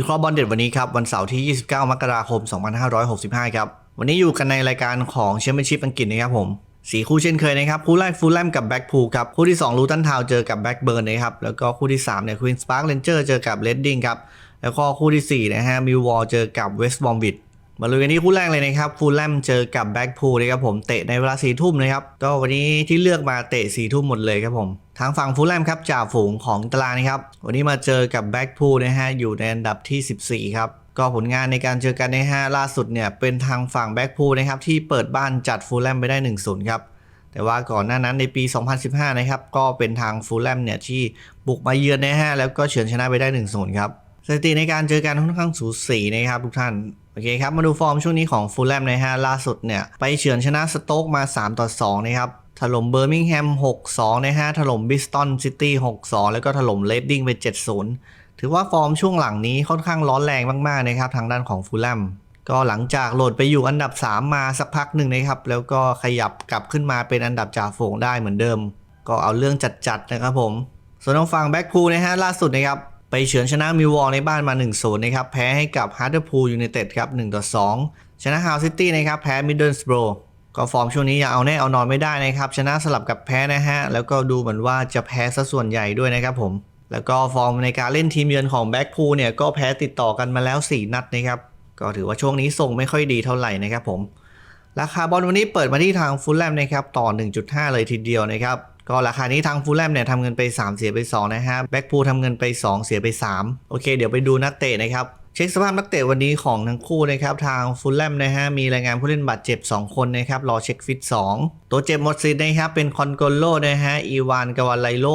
วิเคราะห์บอลเด็ดวันนี้ครับวันเสาร์ที่ 29 มกราคม 2565 ครับ วันนี้อยู่กันในรายการของแชมเปี้ยนชิพอังกฤษนะครับผมสีคู่เช่นเคยนะครับ คู่แรกฟูลแลมกับแบ็กพูลครับ คู่ที่2ลูตันทาวเจอกับแบ็กเบิร์นนะครับ แล้วก็คู่ที่3เนี่ยควีนสปาร์คเรนเจอร์เจอกับเลดดิ้งครับ แล้วก็คู่ทีสี่4นะฮะมิววอลเจอกับเวสต์บอมบิดมาลุยกันที่คู่แรกเลยนะครับฟูลแลมเจอกับแบ็กพูลนะครับผมเตะในเวลาสี่ทุ่มนะครับก็วันนี้ที่เลือกมาเตะสี่ทุ่มหมดเลยครับผม ทางฝั่งฟูลแลมครับจ่าฝูงของตารางนะครับ วันนี้มาเจอกับแบ็กพูลนะฮะ อยู่ในอันดับที่ 14 ครับก็ผลงานในการเจอกันในห้าล่าสุดเนี่ย เป็นทางฝั่งแบ็กพูลนะครับ ที่เปิดบ้านจัดฟูลแลมไปได้ 1-0 ครับ แต่ว่าก่อนหน้านั้นในปี 2015 นะครับ ก็เป็นทางฟูลแลมเนี่ยที่บุกมาเยือนในห้าแล้วก็เฉือนชนะไปได้ 1-0 ครับสถิติในการเจอกันค่อนข้างสูสีนะครับทุกท่าน โอเคครับ มาดูฟอร์มช่วงนี้ของฟูลแลมนะฮะล่าสุดเนี่ย ไปเฉือนชนะสโต๊กมา 3 ต่อ 2 นะครับ ถล่มเบอร์มิงแฮม 6-2 นะฮะ ถล่มบิสตันซิตี้ 6-2 แล้วก็ถล่มเลดดิ้งไป 7-0 ถือว่าฟอร์มช่วงหลังนี้ค่อนข้างร้อนแรงมากๆนะครับ ทางด้านของฟูลแลมก็หลังจากโหลดไปอยู่อันดับ 3 มาสักพักหนึ่งนะครับ แล้วก็ขยับกลับขึ้นมาเป็นอันดับจ่าฝูงได้เหมือนเดิม ก็เอาเรื่องจัดๆนะครับผม ส่วนทางฝั่งแบ็กพูลนะฮะล่าสุดนะครับไปเฉือนชนะมิววอลในบ้านมา 1-0 นะครับ แพ้ให้กับฮาร์ดพูลยูไนเต็ดครับ 1-2 ชนะฮาวซิตี้นะครับ แพ้มิดเดิลสโบร ก็ฟอร์มช่วงนี้ยังเอาแน่เอานอนไม่ได้นะครับ ชนะสลับกับแพ้นะฮะ แล้วก็ดูเหมือนว่าจะแพ้ซะส่วนใหญ่ด้วยนะครับผม แล้วก็ฟอร์มในการเล่นทีมเยือนของแบ็กพูเนี่ยก็แพ้ติดต่อกันมาแล้ว 4 นัดนะครับ ก็ถือว่าช่วงนี้ส่งไม่ค่อยดีเท่าไหร่นะครับผม ราคาบอลวันนี้เปิดมาที่ทางฟูลแลมนะครับต่อ 1.5 เลยทีเดียวนะครับ ก็ราคานี้ทางฟูลแลมเนี่ยทำเงินไป 3 เสียไป2นะฮะแบ็กพูทำเงินไป 2 เสียไป 3 โอเค เดี๋ยวไปดูนักเตะนะครับ เช็คสภาพนักเตะวันนี้ของทั้งคู่นะครับทางฟูลแลมนะฮะมีรายงานผู้เล่นบาดเจ็บ 2 คนนะครับรอเช็คฟิต 2 ตัวเจ็บหมดสิทธิ์นะครับเป็นคอนโกโลนะฮะอีวานกาวาไลโล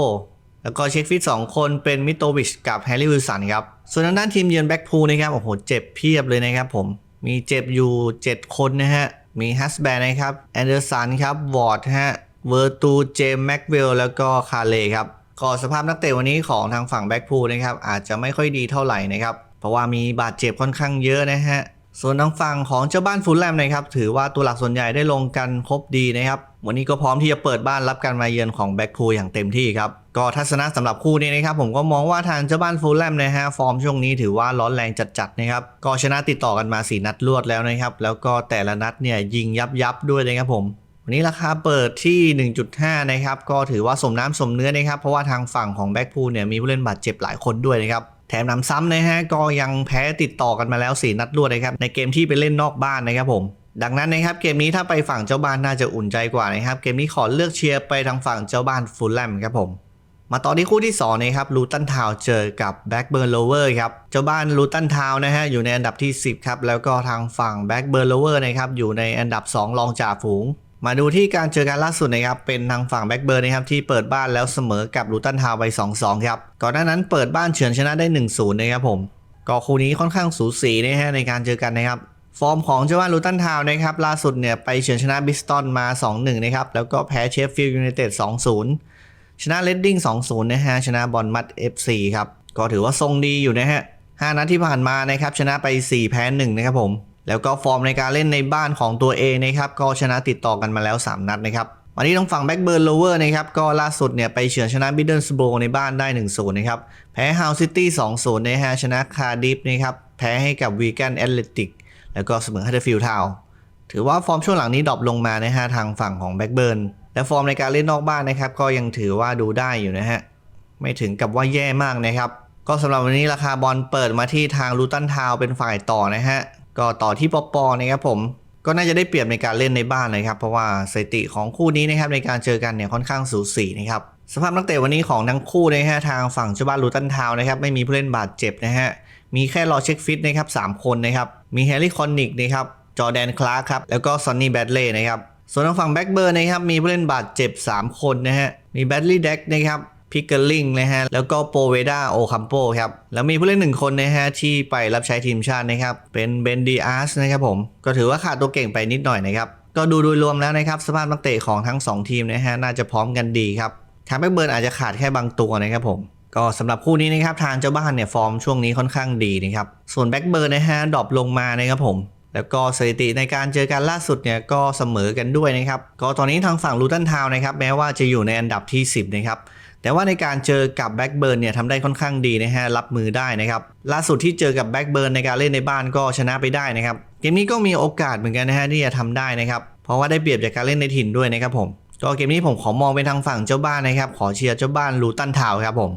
แล้วก็เช็คฟิต 2 คนเป็นมิโตวิชกับแฮร์รี่วิลสันครับส่วนทางด้านทีมเยือนแบ็กพูลนะครับโอ้โหเจ็บเพียบเลยนะครับผมมีเจ็บอยู่ 7 คนนะฮะมีฮัสแบนนะครับแอนเดอร์สันครับวอร์ดฮะเวอร์ตูเจมแม็กเวลแล้วก็คาเลครับก็สภาพนักเตะวันนี้ของทางฝั่งแบ็กพูลนะครับอาจจะไม่ค่อยดีเท่าไหร่นะครับ เพราะว่ามีบาดเจ็บค่อนข้างเยอะนะฮะส่วนทางฝั่งของเจ้าบ้านฟูลแลมนะครับถือว่าตัวหลักส่วนใหญ่ได้ลงกันครบดีนะครับวันนี้ก็พร้อมที่จะเปิดบ้านรับการมาเยือนของแบ็กพูลอย่างเต็มที่ครับก็ทัศนะสำหรับคู่นี้นะครับผมก็มองว่าทางเจ้าบ้านฟูลแลมนะฮะฟอร์มช่วงนี้ถือว่าร้อนแรงจัดๆนะครับก็ชนะติดต่อกันมา 4 นัดรวดแล้วนะครับแล้วก็แต่ละนัดเนี่ยยิงยับยับด้วยนะครับผมวันนี้ราคาเปิดที่ 1.5 นะครับ ก็ถือว่าสมน้ำสมเนื้อนะครับ เพราะว่าทางฝั่งของแบ็กพูลเนี่ยมีผู้เล่นบาดเจ็บหลายคนด้วยนะครับ ถมนำซ้ำนะฮะก็ยังแพ้ติดต่อกันมาแล้ว 4 นัดรวดนะครับในเกมที่ไปเล่นนอกบ้านนะครับผมดังนั้นนะครับเกมนี้ถ้าไปฝั่งเจ้าบ้านน่าจะอุ่นใจกว่านะครับเกมนี้ขอเลือกเชียร์ไปทางฝั่งเจ้าบ้านฟูลแลมครับผมมาต่อที่คู่ที่2นะครับลูตันทาวเจอกับแบ็กเบิร์นโลเวอร์ครับเจ้าบ้านลูตันทาวนะฮะอยู่ในอันดับที่ 10 ครับ แล้วก็ทางฝั่งแบ็กเบิร์นโลเวอร์นะครับอยู่ในอันดับ 2 รองจ่าฝูง มาดูที่การเจอกันล่าสุดนะครับ เป็นทางฝั่งแบ็กเบิร์นนะครับที่เปิดบ้านแล้วเสมอกับลูตันทาวไป2-2 ครับ ก่อนหน้านั้นเปิดบ้านเฉือนชนะได้ 1-0 นะครับผม ก็คู่นี้ค่อนข้างสูสีนะฮะในการเจอกันนะครับ ฟอร์มของเจ้าบ้านลูตันทาวนะครับล่าสุดเนี่ยไปเฉือนชนะบิสตันมา 2-1 นะครับ แล้วก็แพ้เชฟฟิลด์ยูไนเต็ด 2-0 ชนะเลดดิ้ง 2-0 นะฮะชนะบอลมัด FC ครับ ก็ถือว่าทรงดีอยู่นะฮะ 5 นัดที่ผ่านมานะครับชนะไป 4 แพ้ 1 นะครับผม แล้วก็ฟอร์มในการเล่นในบ้านของตัวเองนะครับก็ชนะติดต่อกันมาแล้ว 3 นัดนะครับวันนี้ทางฝั่งแบ็กเบิร์นโลเวอร์นะครับก็ล่าสุดเนี่ยไปเฉือนชนะบิดเดิลสโบในบ้านได้1-0นะครับแพ้ฮาวซิตี้2-0นย์นะฮะชนะคาร์ดิฟนะครับแพ้ให้กับวีแกนแอตเลติกแล้วก็เสมอฮัตเตอร์ฟิลด์ทาวถือว่าฟอร์มช่วงหลังนี้ดรอปลงมานะฮะทางฝั่งของแบ็กเบิร์นและฟอร์มในการเล่นนอกบ้านนะครับก็ยังถือว่าดูได้อยู่นะฮะไม่ถึงกับว่าแย่มากนะครับก็สำหรับวันนี้ราคาบอลเปิดมาที่ทางลูตันทาวเป็นฝ่ายต่อนะฮะ ก็ต่อที่ปอปอนะครับผมก็น่าจะได้เปรียบในการเล่นในบ้านนะครับเพราะว่าสถิติของคู่นี้นะครับในการเจอกันเนี่ยค่อนข้างสูสีนะครับสภาพนักเตะวันนี้ของทั้งคู่นะฮะทางฝั่งเจ้าบ้านลูตันทาวนะครับไม่มีผู้เล่นบาดเจ็บนะฮะมีแค่รอเช็คฟิตนะครับสามคนนะครับมีแฮร์รี่คอนนิกนะครับจอแดนคลาร์ครับแล้วก็ซอนนี่แบดเล่นะครับส่วนทางฝั่งแบ็กเบอร์นะครับมีผู้เล่นบาดเจ็บ 3 คนนะฮะมีแบดลี่เด็กนะครับ พิกเกอร์ลิงนะฮะ แล้วก็โปเวดาโอคัมโปครับ แล้วมีผู้เล่นหนึ่งคนนะฮะ ที่ไปรับใช้ทีมชาตินะครับ เป็นเบนดีอาร์สนะครับผม ก็ถือว่าขาดตัวเก่งไปนิดหน่อยนะครับ ก็ดูโดยรวมแล้วนะครับ สภาพนักเตะของทั้ง 2 ทีมนะฮะ น่าจะพร้อมกันดีครับทางแบ็กเบิร์นอาจจะขาดแค่บางตัวนะครับผมก็สำหรับคู่นี้นะครับทางเจ้าบ้านเนี่ยฟอร์มช่วงนี้ค่อนข้างดีนะครับส่วนแบ็กเบิร์นนะฮะดรอปลงมานะครับผม แล้วก็สถิติในการเจอกันล่าสุดเนี่ยก็เสมอกันด้วยนะครับ ก็ตอนนี้ทางฝั่งลูตันทาวน์นะครับแม้ว่าจะอยู่ในอันดับที่ 10 นะครับ แต่ว่าในการเจอกับแบ็กเบิร์นเนี่ยทำได้ค่อนข้างดีนะฮะรับมือได้นะครับล่าสุดที่เจอกับแบ็กเบิร์นในการเล่นในบ้านก็ชนะไปได้นะครับเกมนี้ก็มีโอกาสเหมือนกันนะฮะที่จะทำได้นะครับเพราะว่าได้เปรียบจากการเล่นในถิ่นด้วยนะครับผมก็เกมนี้ผมขอมองไปทางฝั่งเจ้าบ้านนะครับขอเชียร์เจ้าบ้านลูตันทาวครับผม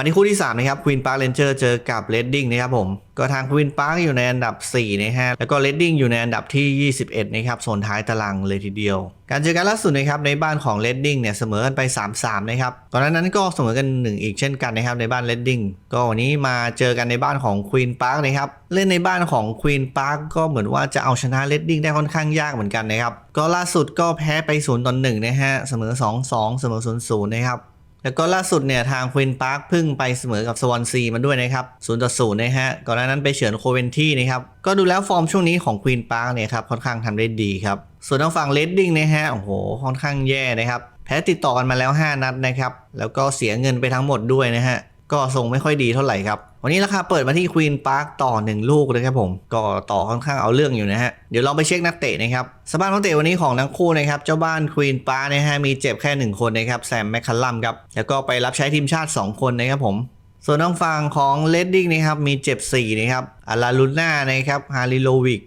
มาที่คู่ที่ 3 นะครับควีนพาร์คเรนเจอร์เจอกับเรดดิ้งนะครับผม ก็ทางควีนพาร์คอยู่ในอันดับ 4 นะฮะ แล้วก็เรดดิ้งอยู่ในอันดับที่ 21 นะครับโซนท้ายตารางเลยทีเดียว การเจอกันล่าสุดนะครับในบ้านของเรดดิ้งเนี่ยเสมอกันไป 3-3 นะครับก่อนหน้านั้นก็เสมอกัน 1 อีกเช่นกันนะครับในบ้านเรดดิ้งก็วันนี้มาเจอกันในบ้านของควีนพาร์คนะครับเล่นในบ้านของควีนพาร์คก็เหมือนว่าจะเอาชนะเรดดิ้งได้ค่อนข้างยากเหมือนกันนะครับก็ล่าสุดก็แพ้ไป0ต่อ1นะฮะเสมอ 2-2 เสมอ0-0นะครับ แล้วก็ล่าสุดเนี่ยทางควินพาร์คพึ่งไปเสมอกับสวอนซีมาด้วยนะครับ0ต่อศูนย์นะฮะ ก่อนหน้านั้นไปเฉือนโคเวนที่นะครับ ก็ดูแล้วฟอร์มช่วงนี้ของควีนพาร์คเนี่ยครับค่อนข้างทำได้ดีครับ ส่วนทางฝั่งเลดดิ้งนะฮะ โอ้โห ค่อนข้างแย่นะครับ แพ้ติดต่อกันมาแล้ว 5 นัดนะครับ แล้วก็เสียเงินไปทั้งหมดด้วยนะฮะ ก็ทรงไม่ค่อยดีเท่าไหร่ครับ วันนี้ราคาเปิดมาที่ควีนพาร์คต่อ 1 ลูกเลยครับผม ก็ต่อค่อนข้างเอาเรื่องอยู่นะฮะ เดี๋ยวเราไปเช็คนักเตะนะครับสภาพนักเตะวันนี้ของทั้งคู่นะครับเจ้าบ้านควีนพาร์คนะฮะมีเจ็บแค่ 1 คนนะครับแซมแมคคัลลัมครับแล้วก็ไปรับใช้ทีมชาติ 2 คนนะครับผมส่วนทางฝั่งของเลดดิ้งนะครับมีเจ็บ4นะครับอาราลูน่านะครับฮาริโลวิก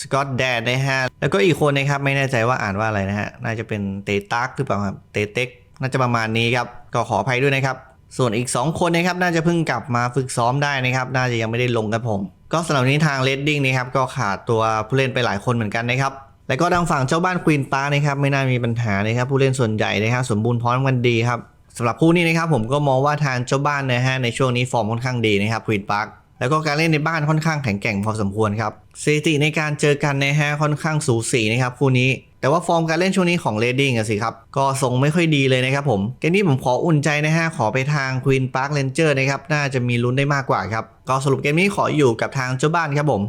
สกอตแดนนะฮะแล้วก็อีกคนนะครับไม่แน่ใจว่าอ่านว่าอะไรนะฮะน่าจะเป็นเตตักหรือเปล่าครับเตเต็กน่าจะประมาณนี้ครับก็ขออภัยด้วยนะครับ ส่วนอีก 2 คนนะครับน่าจะเพิ่งกลับมาฝึกซ้อมได้นะครับ น่าจะยังไม่ได้ลงครับผม ก็สำหรับนนี้ทางเลดดิ้งนะครับก็ขาดตัวผู้เล่นไปหลายคนเหมือนกันนะครับแล้วก็ทางฝั่งเจ้าบ้านควีนปาร์นะครับไม่น่ามีปัญหานะครับผู้เล่นส่วนใหญ่นะครับสมบูรณ์พร้อมกันดีครับสำหรับคู่นี้นะครับผมก็มองว่าทางเจ้าบ้านนะฮะในช่วงนี้ฟอร์มค่อนข้างดีนะครับควีนปาร์คแล้วก็การเล่นในบ้านค่อนข้างแข็งแกร่งพอสมควรครับสถิติในการเจอกันนะฮะค่อนข้างสูสีนะครับคู่นี้ แต่ว่าฟอร์มการเล่นช่วงนี้ของเลดดิ้งอะสิครับ ก็ทรงไม่ค่อยดีเลยนะครับผม เกมนี้ผมขออุ่นใจนะฮะ ขอไปทางควีนพาร์คเลนเจอร์นะครับ น่าจะมีลุ้นได้มากกว่าครับ ก็สรุปเกมนี้ขออยู่กับทางเจ้าบ้านครับผม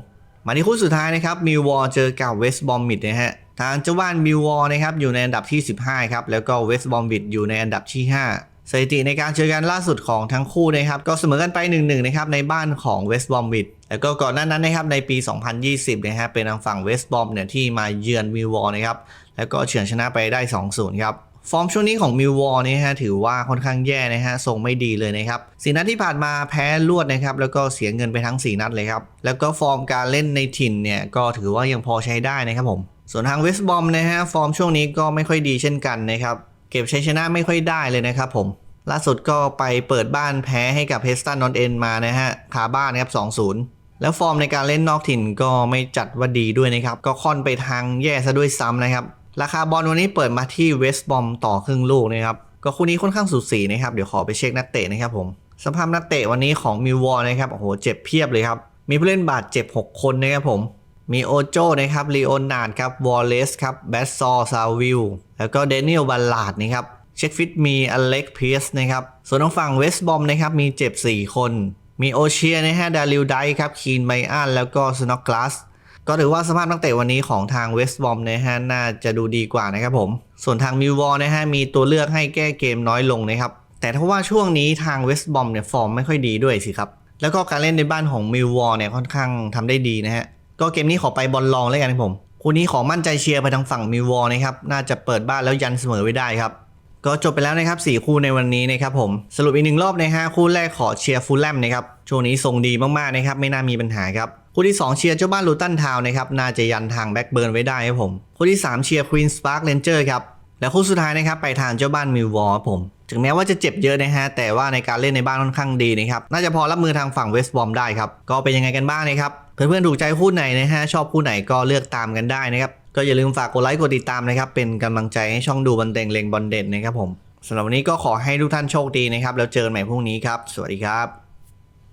มาที่คู่สุดท้ายนะครับมิววอลเจอกับเวสต์บอมบิดนะฮะทางเจ้าบ้านมิววอลนะครับอยู่ในอันดับที่ 15 ครับแล้วก็เวสต์บอมบิดอยู่ในอันดับที่ 5 สถิติในการเจอกันล่าสุดของทั้งคู่นะครับ ก็เสมอกันไป 1-1 นะครับ ในบ้านของเวสต์บอมบิดแล้วก็ก่อนหน้านั้นนะครับในปี 2020 นะฮะเป็นทางฝั่งเวสต์บอมเนี่ยที่มาเยือนมิววอลนะครับ แล้วก็เฉือนชนะไปได้ 2-0 ครับฟอร์มช่วงนี้ของมิววอลนี่ฮะถือว่าค่อนข้างแย่นะฮะทรงไม่ดีเลยนะครับสีนัดที่ผ่านมาแพ้รวดนะครับแล้วก็เสียเงินไปทั้ง 4 นัดเลยครับ แล้วก็ฟอร์มการเล่นในถิ่นเนี่ยก็ถือว่ายังพอใช้ได้นะครับผม ส่วนทางเวสต์บอมนะฮะฟอร์มช่วงนี้ก็ไม่ค่อยดีเช่นกันนะครับ เก็บชัยชนะไม่ค่อยได้เลยนะครับผม ล่าสุดก็ไปเปิดบ้านแพ้ให้กับเฮสตันนอตเอ็นมานะฮะคาบ้านนะครับ2-0 แล้วฟอร์มในการเล่นนอกถิ่นก็ไม่จัดว่าดีด้วยนะครับ ก็ค่อนไปทางแย่ซะด้วยซ้ำนะครับ ราคาบอลวันนี้เปิดมาที่เวสต์บอมต่อครึ่งลูกนะครับ ก็คู่นี้ค่อนข้างสูสีนะครับ เดี๋ยวขอไปเช็คนักเตะนะครับผมสภาพนักเตะวันนี้ของมิววอลนะครับ โอ้โห เจ็บเพียบเลยครับ มีผู้เล่นบาดเจ็บ 6 คนนะครับผม มีโอโจนะครับลีโอนาร์ดครับ วอลเลสครับ แบสซอซาวิล แล้วก็เดนิเอลบัลลาดนะครับเช็คฟิตมีอเล็กเพียสนะครับส่วนทางฝั่งเวสต์บอมนะครับมีเจ็บ 4 คน มีโอเชียนะฮะดาริลไดครับคีนไมอันแล้วก็สโนกลาสก็ถือว่าสภาพนักเตะวันนี้ของทางเวสต์บอมนะฮะน่าจะดูดีกว่านะครับผม ส่วนทางมิววอลนะฮะมีตัวเลือกให้แก้เกมน้อยลงนะครับแต่ถ้าว่าช่วงนี้ทางเวสต์บอมเนี่ยฟอร์มไม่ค่อยดีด้วยสิครับแล้วก็การเล่นในบ้านของมิววอลเนี่ยค่อนข้างทำได้ดีนะฮะก็เกมนี้ขอไปบอลลองเลยกันครับผม คู่นี้ขอมั่นใจเชียร์ไปทางฝั่งมิววอลนะครับ น่าจะเปิดบ้านแล้วยันเสมอไว้ได้ครับ ก็จบไปแล้วนะครับ 4 คู่ในวันนี้นะครับผม สรุปอีกหนึ่งรอบนะฮะคู่แรกขอเชียร์ฟูลแลมนะครับ ช่วงนี้ทรงดีมากๆนะครับ ไม่น่ามีปัญหาครับ คู่ที่ 2 เชียร์เจ้าบ้านลูตันทาวน์นะครับ น่าจะยันทางแบ็กเบิร์นไว้ได้ครับผม คู่ที่ 3 เชียร์ควีนสปาร์คเลนเจอร์ครับ และคู่สุดท้ายนะครับไปทางเจ้าบ้านมิลวอลครับผม ถึงแม้ว่าจะเจ็บเยอะนะฮะ แต่ว่าในการเล่นในบ้านค่อนข้างดีนะครับ น่าจะพอรับมือทางฝั่งเวสต์บอมได้ครับ ก็เป็นยังไงกันบ้างนะครับ เพื่อนๆถูกใจคู่ไหนนะฮะชอบคู่ไหนก็เลือกตามกันได้นะครับก็อย่าลืมฝากกดไลค์กดติดตามนะครับเป็นกำลังใจให้ช่องดูบันเต็งเลงบอลเด่นนะครับผมสำหรับวันนี้ก็ขอให้ทุกท่านโชคดีนะครับแล้วเจอกันใหม่พรุ่งนี้ครับ สวัสดีครับ